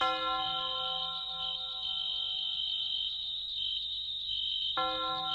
thank you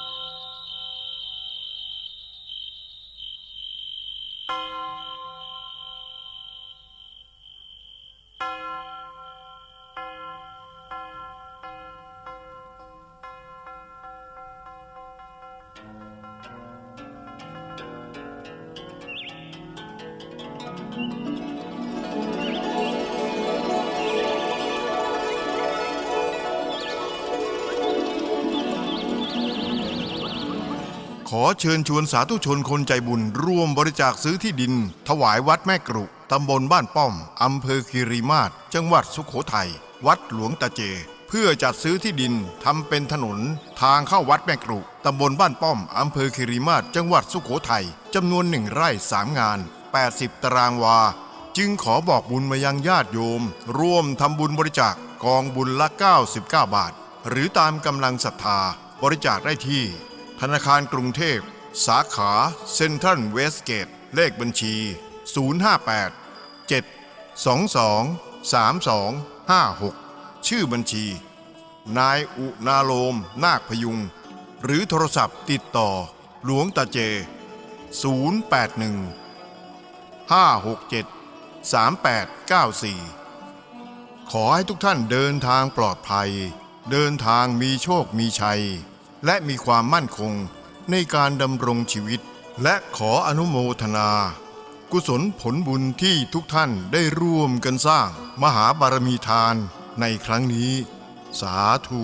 อเชิญชวนสาธุชนคนใจบุญ ร่วมบริจาคซื้อที่ดิน ถวายวัดแม่กรุตำบลบ้านป้อม อำเภอคีรีมาศจังหวัดสุขโขทัย วัดหลวงตาเจ เพื่อจัดซื้อที่ดินทำเป็นถนน ทางเข้าวัดแม่กรุตำบลบ้านป้อม อำเภอคีรีมาศจังหวัดสุขโขทัยจำนวนหนึ่งไร่สามงาน 80 ตารางวา จึงขอบอกบุญมายังญาติโยม ร่วมทำบุญบริจาคกองบุญละ 99 บาท หรือตามกำลังศรัทธาบริจาคได้ที่ ธนาคารกรุงเทพ สาขาเซ็นทรัลเวสเกต เลขบัญชี 058 7 22 32 56 ชื่อบัญชี นายอุนาโลม นาคพยุง หรือโทรศัพท์ติดต่อ หลวงตาเจ 081 567 3894 ขอให้ทุกท่านเดินทางปลอดภัย เดินทางมีโชคมีชัย และมีความมั่นคงในการดำรงชีวิต และขออนุโมทนา กุศลผลบุญที่ทุกท่านได้ร่วมกันสร้างมหาบารมีทานในครั้งนี้ สาธุ